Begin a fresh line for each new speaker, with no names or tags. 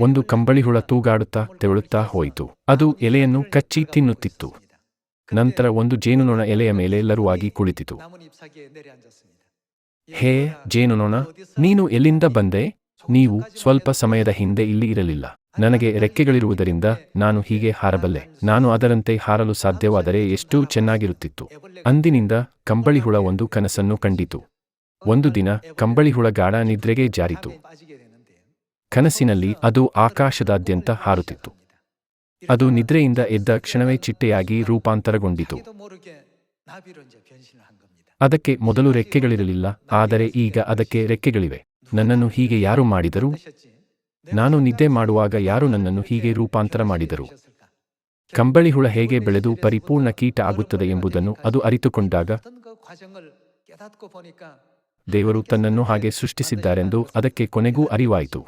ಒಂದು ಕಂಬಳಿಹುಳ ತೂಗಾಡುತ್ತಾ ತೆವಳುತ್ತಾ ಹೋಯಿತು. ಅದು ಎಲೆಯನ್ನು ಕಚ್ಚಿ ತಿನ್ನುತ್ತಿತ್ತು. ನಂತರ ಒಂದು ಜೇನುನೊಣ ಎಲೆಯ ಮೇಲೆ ಲರುವಾಗಿ ಕುಳಿತಿತು. ಹೇ ಜೇನುನೊಣ, ನೀನು ಎಲ್ಲಿಂದ ಬಂದೆ? ನೀವು ಸ್ವಲ್ಪ ಸಮಯದ ಹಿಂದೆ ಇಲ್ಲಿ ಇರಲಿಲ್ಲ. ನನಗೆ ರೆಕ್ಕೆಗಳಿರುವುದರಿಂದ ನಾನು ಹೀಗೆ ಹಾರಬಲ್ಲೆ. ನಾನು ಅದರಂತೆ ಹಾರಲು ಸಾಧ್ಯವಾದರೆ ಎಷ್ಟು ಚೆನ್ನಾಗಿರುತ್ತಿತ್ತು. ಅಂದಿನಿಂದ ಕಂಬಳಿಹುಳ ಒಂದು ಕನಸನ್ನು ಕಂಡಿತು. ಒಂದು ದಿನ ಕಂಬಳಿಹುಳ ಗಾಢ ನಿದ್ರೆಗೆ ಜಾರಿತು. ಕನಸಿನಲ್ಲಿ ಅದು ಆಕಾಶದಾದ್ಯಂತ ಹಾರುತ್ತಿತ್ತು. ಅದು ನಿದ್ರೆಯಿಂದ ಎದ್ದ ಕ್ಷಣವೇ ಚಿಟ್ಟೆಯಾಗಿ ರೂಪಾಂತರಗೊಂಡಿತು. ಅದಕ್ಕೆ ಮೊದಲು ರೆಕ್ಕೆಗಳಿರಲಿಲ್ಲ, ಆದರೆ ಈಗ ಅದಕ್ಕೆ ರೆಕ್ಕೆಗಳಿವೆ. ನನ್ನನ್ನು ಹೀಗೆ ಯಾರು ಮಾಡಿದರು? ನಾನು ನಿದ್ದೆ ಮಾಡುವಾಗ ಯಾರು ನನ್ನನ್ನು ಹೀಗೆ ರೂಪಾಂತರ ಮಾಡಿದರು? ಕಂಬಳಿಹುಳ ಹೇಗೆ ಬೆಳೆದು ಪರಿಪೂರ್ಣ ಕೀಟ ಆಗುತ್ತದೆ ಎಂಬುದನ್ನು ಅದು ಅರಿತುಕೊಂಡಾಗ ದೇವರು ತನ್ನನ್ನು ಹಾಗೆ ಸೃಷ್ಟಿಸಿದ್ದಾರೆಂದು ಅದಕ್ಕೆ ಕೊನೆಗೂ ಅರಿವಾಯಿತು.